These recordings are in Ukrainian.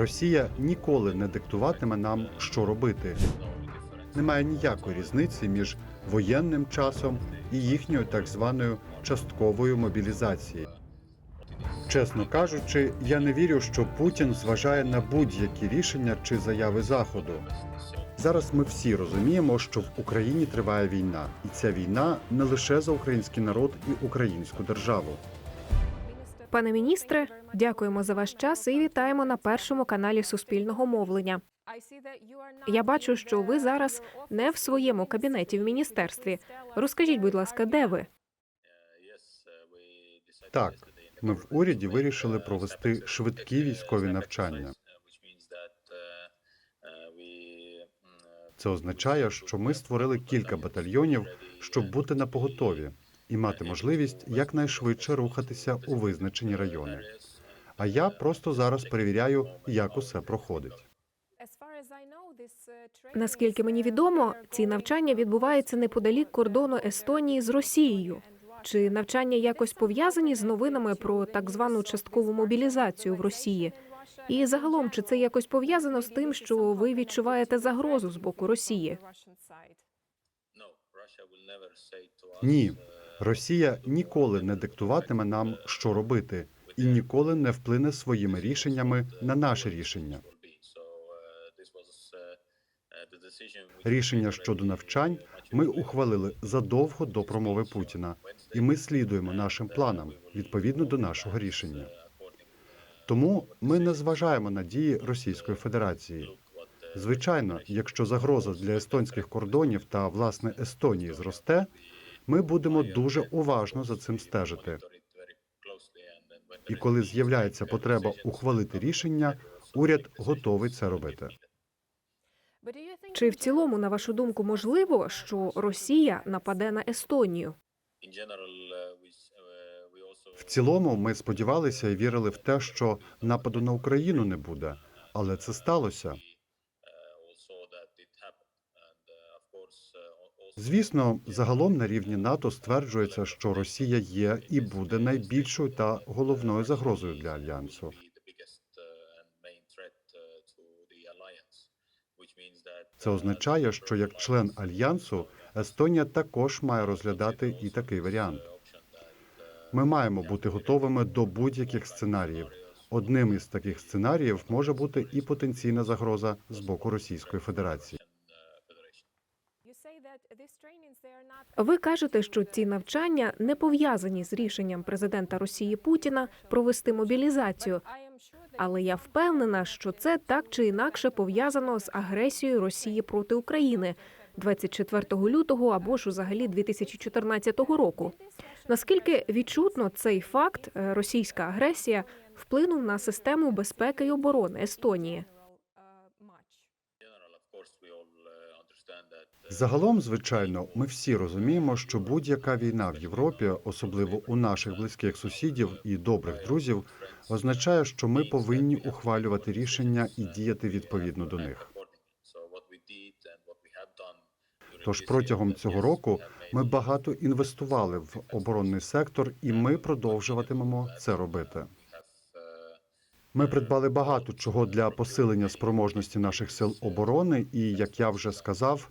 Росія ніколи не диктуватиме нам, що робити. Немає ніякої різниці між воєнним часом і їхньою так званою частковою мобілізацією. Чесно кажучи, я не вірю, що Путін зважає на будь-які рішення чи заяви Заходу. Зараз ми всі розуміємо, що в Україні триває війна, і ця війна не лише за український народ і українську державу. Пане міністре, дякуємо за ваш час і вітаємо на першому каналі Суспільного мовлення. Я бачу, що ви зараз не в своєму кабінеті в міністерстві. Розкажіть, будь ласка, де ви? Так, ми в уряді вирішили провести швидкі військові навчання. Це означає, що ми створили кілька батальйонів, щоб бути на поготові і мати можливість якнайшвидше рухатися у визначені райони. А я просто зараз перевіряю, як усе проходить. Наскільки мені відомо, ці навчання відбуваються неподалік кордону Естонії з Росією. Чи навчання якось пов'язані з новинами про так звану часткову мобілізацію в Росії? І загалом, чи це якось пов'язано з тим, що ви відчуваєте загрозу з боку Росії? Ні, Росія ніколи не диктуватиме нам, що робити, і ніколи не вплине своїми рішеннями на наше рішення. Рішення щодо навчань ми ухвалили задовго до промови Путіна, і ми слідуємо нашим планам відповідно до нашого рішення. Тому ми не зважаємо на дії Російської Федерації. Звичайно, якщо загроза для естонських кордонів та власне Естонії зросте, ми будемо дуже уважно за цим стежити. І коли з'являється потреба ухвалити рішення, уряд готовий це робити. Чи в цілому, на вашу думку, можливо, що Росія нападе на Естонію? В цілому, ми сподівалися і вірили в те, що нападу на Україну не буде, але це сталося. Звісно, загалом на рівні НАТО стверджується, що Росія є і буде найбільшою та головною загрозою для альянсу. Це означає, що як член альянсу Естонія також має розглядати і такий варіант. Ми маємо бути готовими до будь-яких сценаріїв. Одним із таких сценаріїв може бути і потенційна загроза з боку Російської Федерації. Ви кажете, що ці навчання не пов'язані з рішенням президента Росії Путіна провести мобілізацію. Але я впевнена, що це так чи інакше пов'язано з агресією Росії проти України 24 лютого або ж взагалі 2014 року. Наскільки відчутно цей факт, е, російська агресія, вплинув на систему безпеки і оборони Естонії? Загалом, звичайно, ми всі розуміємо, що будь-яка війна в Європі, особливо у наших близьких сусідів і добрих друзів, означає, що ми повинні ухвалювати рішення і діяти відповідно до них. Тож протягом цього року ми багато інвестували в оборонний сектор, і ми продовжуватимемо це робити. Ми придбали багато чого для посилення спроможності наших сил оборони, і як я вже сказав,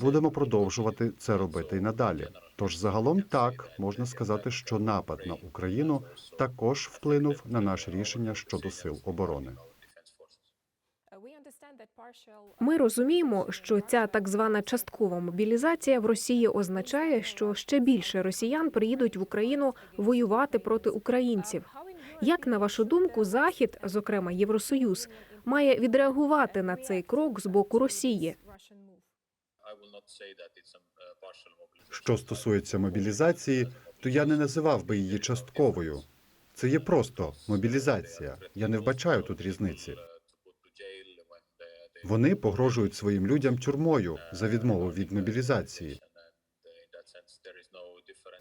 будемо продовжувати це робити і надалі. Тож загалом так можна сказати, що напад на Україну також вплинув на наше рішення щодо сил оборони. Ми розуміємо, що ця так звана часткова мобілізація в Росії означає, що ще більше росіян приїдуть в Україну воювати проти українців. Як на вашу думку, Захід, зокрема Євросоюз, має відреагувати на цей крок з боку Росії? Що стосується мобілізації, то я не називав би її частковою. Це є просто мобілізація. Я не вбачаю тут різниці. Вони погрожують своїм людям тюрмою за відмову від мобілізації.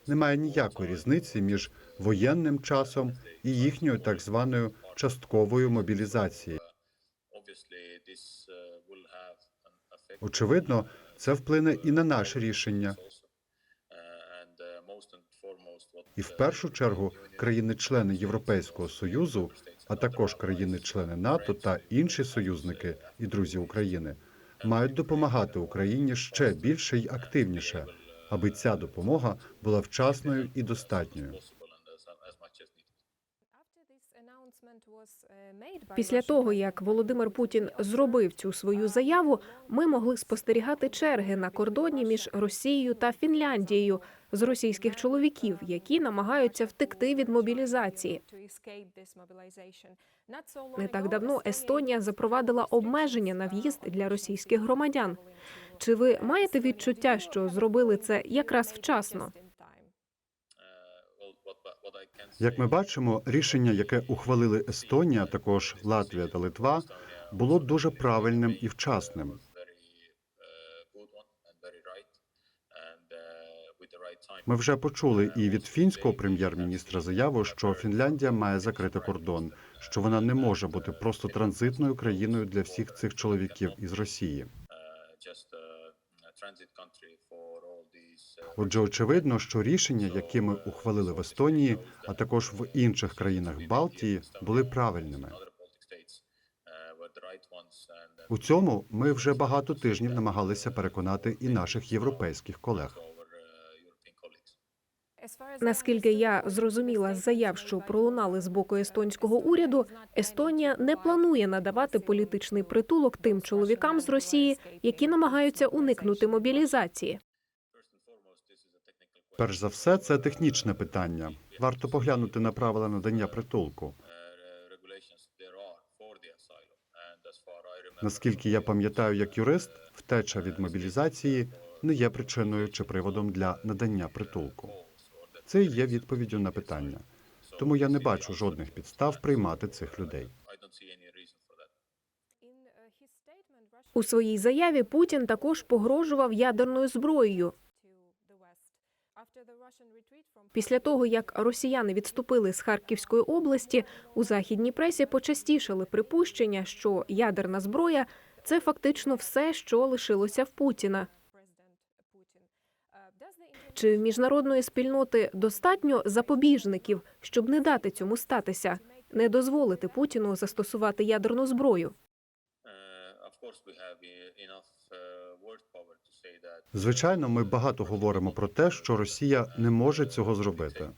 Немає ніякої різниці між воєнним часом і їхньою так званою частковою мобілізацією. Очевидно, це вплине і на наше рішення. І в першу чергу країни-члени Європейського союзу а також країни-члени НАТО та інші союзники і друзі України мають допомагати Україні ще більше й активніше, аби ця допомога була вчасною і достатньою. Після того, як Володимир Путін зробив цю свою заяву, ми могли спостерігати черги на кордоні між Росією та Фінляндією з російських чоловіків, які намагаються втекти від мобілізації. Не так давно Естонія запровадила обмеження на в'їзд для російських громадян. Чи ви маєте відчуття, що зробили це якраз вчасно? Як ми бачимо, рішення, яке ухвалили Естонія, також Латвія та Литва, було дуже правильним і вчасним. Ми вже почули і від фінського прем'єр-міністра заяву, що Фінляндія має закрити кордон, що вона не може бути просто транзитною країною для всіх цих чоловіків із Росії. Отже, очевидно, що рішення, які ми ухвалили в Естонії, а також в інших країнах Балтії, були правильними. У цьому ми вже багато тижнів намагалися переконати і наших європейських колег. Наскільки я зрозуміла з заяв, що пролунали з боку естонського уряду, Естонія не планує надавати політичний притулок тим чоловікам з Росії, які намагаються уникнути мобілізації. Перш за все, це технічне питання. Варто поглянути на правила надання притулку. Наскільки я пам'ятаю, як юрист, втеча від мобілізації не є причиною чи приводом для надання притулку. Це і є відповіддю на питання. Тому я не бачу жодних підстав приймати цих людей. У своїй заяві Путін також погрожував ядерною зброєю. Після того, як росіяни відступили з Харківської області, у західній пресі почастішали припущення, що ядерна зброя це фактично все, що лишилося в Путіна. Чи в міжнародної спільноти достатньо запобіжників, щоб не дати цьому статися, не дозволити Путіну застосувати ядерну зброю? Звичайно, ми багато говоримо про те, що Росія не може цього зробити.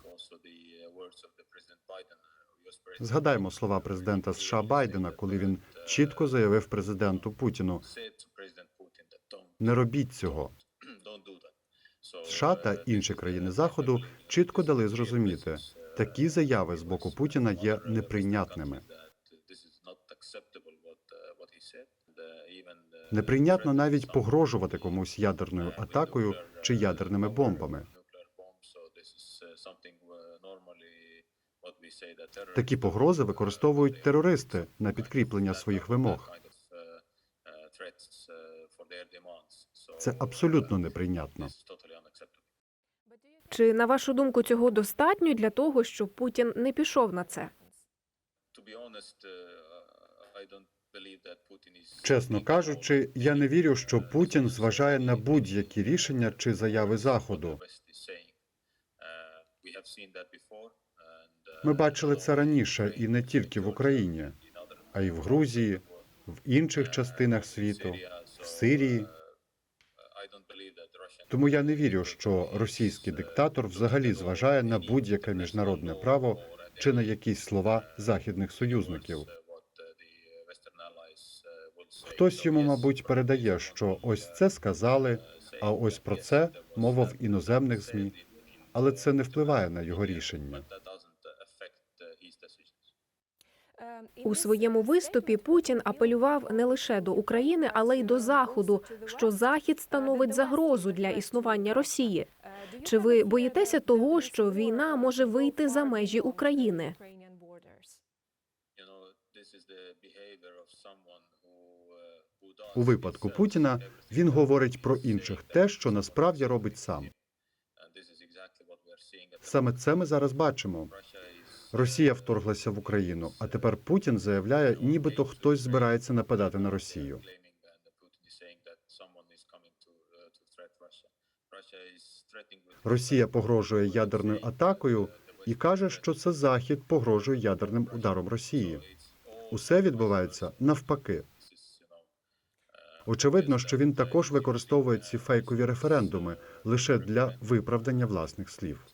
Згадаймо слова президента США Байдена, коли він чітко заявив президенту Путіну: не робіть цього. США та інші країни заходу чітко дали зрозуміти, такі заяви з боку Путіна є неприйнятними. Неприйнятно навіть погрожувати комусь ядерною атакою чи ядерними бомбами. Такі погрози використовують терористи на підкріплення своїх вимог. Це абсолютно неприйнятно. Чи на вашу думку цього достатньо для того, щоб Путін не пішов на це? Чесно кажучи, я не вірю, що Путін зважає на будь-які рішення чи заяви Заходу. Ми бачили це раніше і не тільки в Україні, а й в Грузії, в інших частинах світу, в Сирії. Тому я не вірю, що російський диктатор взагалі зважає на будь-яке міжнародне право чи на якісь слова західних союзників. Хтось йому, мабуть, передає, що ось це сказали, а ось про це мова в іноземних змі, але це не впливає на його рішення. У своєму виступі Путін апелював не лише до України, але й до Заходу, що Захід становить загрозу для існування Росії. Чи ви боїтеся того, що війна може вийти за межі України? У випадку Путіна він говорить про інших те, що насправді робить сам. Саме це ми зараз бачимо. Росія вторглася в Україну, а тепер Путін заявляє, нібито хтось збирається нападати на Росію. Росія погрожує ядерною атакою, і каже, що це захід погрожує ядерним ударом Росії. Усе відбувається навпаки. Очевидно, що він також використовує ці фейкові референдуми лише для виправдання власних слів.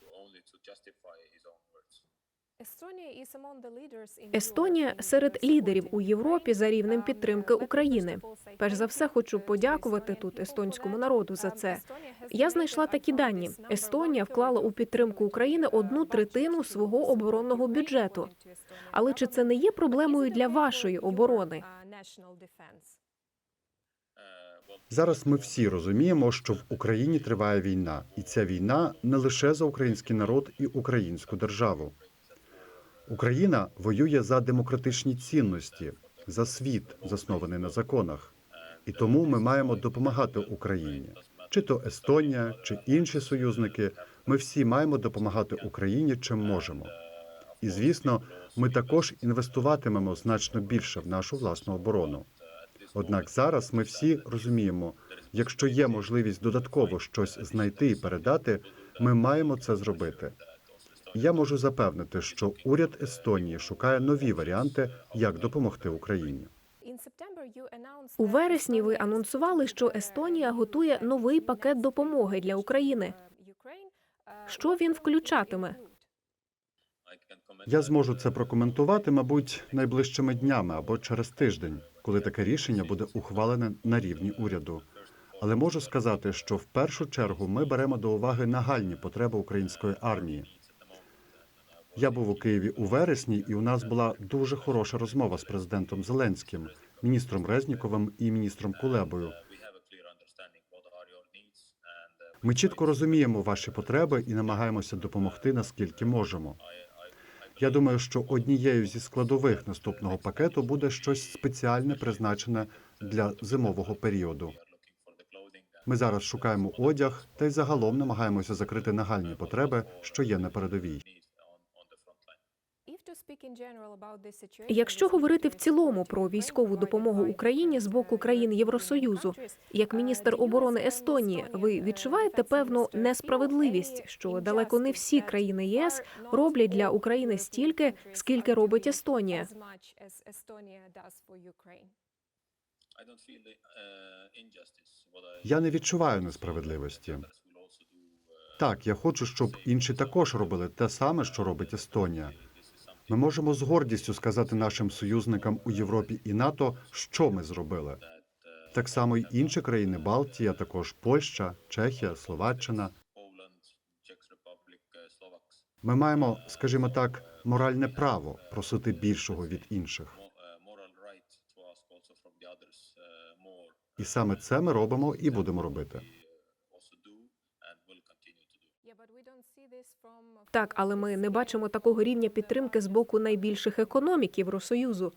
Естонія серед лідерів у Європі за рівнем підтримки України. Перш за все, хочу подякувати тут естонському народу за це. Я знайшла такі дані. Естонія вклала у підтримку України одну третину свого оборонного бюджету. Але чи це не є проблемою для вашої оборони? Зараз ми всі розуміємо, що в Україні триває війна, і ця війна не лише за український народ і українську державу. Україна воює за демократичні цінності, за світ, заснований на законах. І тому ми маємо допомагати Україні. Чи то Естонія, чи інші союзники. Ми всі маємо допомагати Україні чим можемо. І звісно, ми також інвестуватимемо значно більше в нашу власну оборону. Однак зараз ми всі розуміємо, якщо є можливість додатково щось знайти і передати, ми маємо це зробити. Я можу запевнити, що уряд Естонії шукає нові варіанти, як допомогти Україні. У вересні ви анонсували, що Естонія готує новий пакет допомоги для України. Що він включатиме? Я зможу це прокоментувати, мабуть, найближчими днями або через тиждень, коли таке рішення буде ухвалене на рівні уряду. Але можу сказати, що в першу чергу ми беремо до уваги нагальні потреби української армії. Я був у Києві у вересні, і у нас була дуже хороша розмова з президентом Зеленським, міністром Резніковим і міністром Кулебою. Ми чітко розуміємо ваші потреби і намагаємося допомогти наскільки можемо. Я думаю, що однією зі складових наступного пакету буде щось спеціальне призначене для зимового періоду. Ми зараз шукаємо одяг та й загалом намагаємося закрити нагальні потреби, що є на передовій. Якщо говорити в цілому про військову допомогу Україні з боку країн Євросоюзу, як міністр оборони Естонії, ви відчуваєте певну несправедливість, що далеко не всі країни ЄС роблять для України стільки, скільки робить Естонія. Я не відчуваю несправедливості. Так, я хочу, щоб інші також робили те саме, що робить Естонія. Ми можемо з гордістю сказати нашим союзникам у Європі і НАТО, що ми зробили. Так само й інші країни Балтії, а також Польща, Чехія, Словаччина. Ми маємо, скажімо так, моральне право просити більшого від інших. І саме це ми робимо і будемо робити. Так, але ми не бачимо такого рівня підтримки з боку найбільших економік Євросоюзу.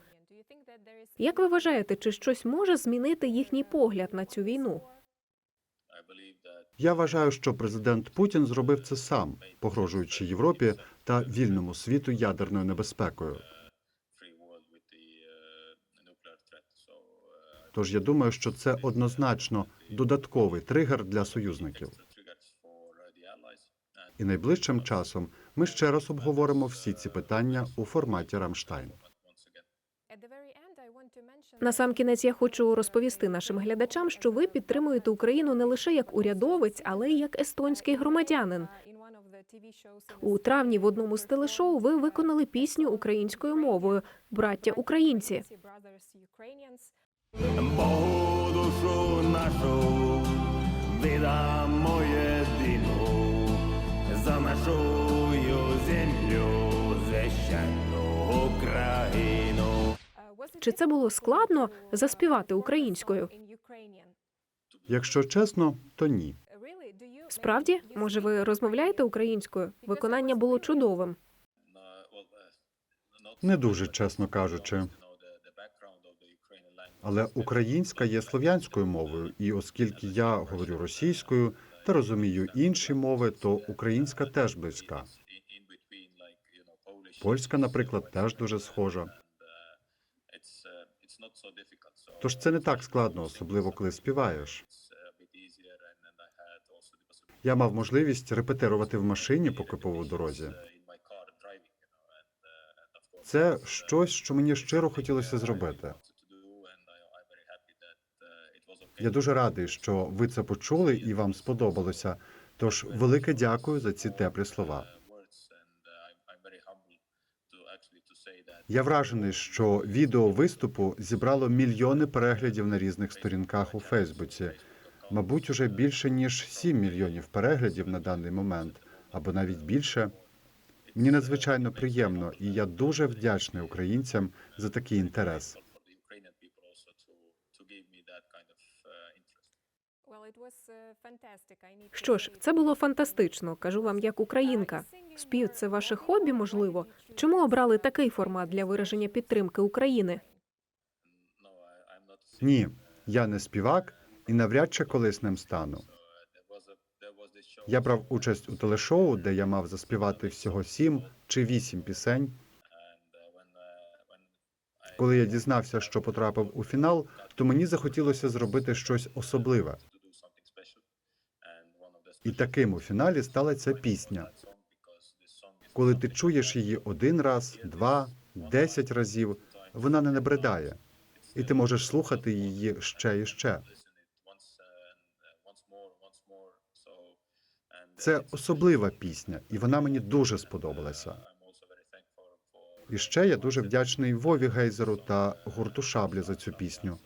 Як ви вважаєте, чи щось може змінити їхній погляд на цю війну? Я вважаю, що президент Путін зробив це сам, погрожуючи Європі та вільному світу ядерною небезпекою. Тож я думаю, що це однозначно додатковий тригер для союзників. І найближчим часом ми ще раз обговоримо всі ці питання у форматі Рамштайн. На сам кінець я хочу розповісти нашим глядачам, що ви підтримуєте Україну не лише як урядовець, але й як естонський громадянин. У травні в одному з телешоу ви виконали пісню українською мовою Браття українці. Богу душу нашу віддамо єдину за землю священну Україну. Чи це було складно заспівати українською? Якщо чесно, то ні. Справді, може, ви розмовляєте українською? Виконання було чудовим. Не дуже чесно кажучи. Але українська є слов'янською мовою, і оскільки я говорю російською та розумію інші мови, то українська теж близька. Польська, наприклад, теж дуже схожа. Тож це не так складно, особливо коли співаєш. Я мав можливість репетирувати в машині, поки був у дорозі. Це щось, що мені щиро хотілося зробити. Я дуже радий, що ви це почули і вам сподобалося. Тож велике дякую за ці теплі слова. Я вражений, що відео виступу зібрало мільйони переглядів на різних сторінках у Фейсбуці. Мабуть, уже більше ніж 7 мільйонів переглядів на даний момент, або навіть більше. Мені надзвичайно приємно, і я дуже вдячний українцям за такий інтерес. Що ж, це було фантастично. Кажу вам, як українка. Спів це ваше хобі, можливо. Чому обрали такий формат для вираження підтримки України? Ні, я не співак і навряд чи колись ним стану. Я брав участь у телешоу, де я мав заспівати всього сім чи вісім пісень. Коли я дізнався, що потрапив у фінал, то мені захотілося зробити щось особливе. І таким у фіналі стала ця пісня. Коли ти чуєш її один раз, два, десять разів, вона не набридає, і ти можеш слухати її ще і ще. Це особлива пісня, і вона мені дуже сподобалася. І ще я дуже вдячний Вові Гейзеру та гурту Шаблі за цю пісню.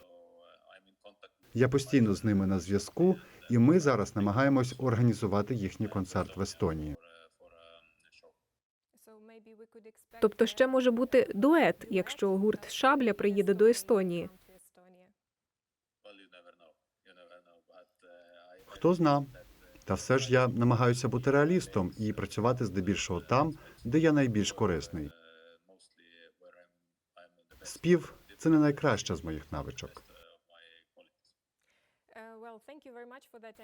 Я постійно з ними на зв'язку, і ми зараз намагаємось організувати їхній концерт в Естонії. Тобто ще може бути дует, якщо гурт Шабля приїде до Естонії. Хто зна. Та все ж я намагаюся бути реалістом і працювати здебільшого там, де я найбільш корисний. Спів це не найкраща з моїх навичок.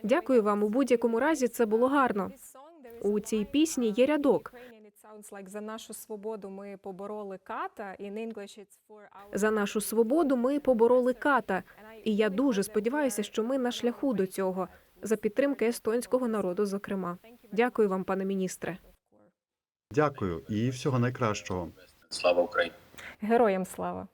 Дякую вам. У будь-якому разі це було гарно. У цій пісні є рядок. За нашу свободу ми побороли ката. In English it's for our... За нашу свободу ми побороли ката. І я дуже сподіваюся, що ми на шляху до цього за підтримки естонського народу. Зокрема, дякую вам, пане міністре. Дякую і всього найкращого. Слава Україні! Героям слава!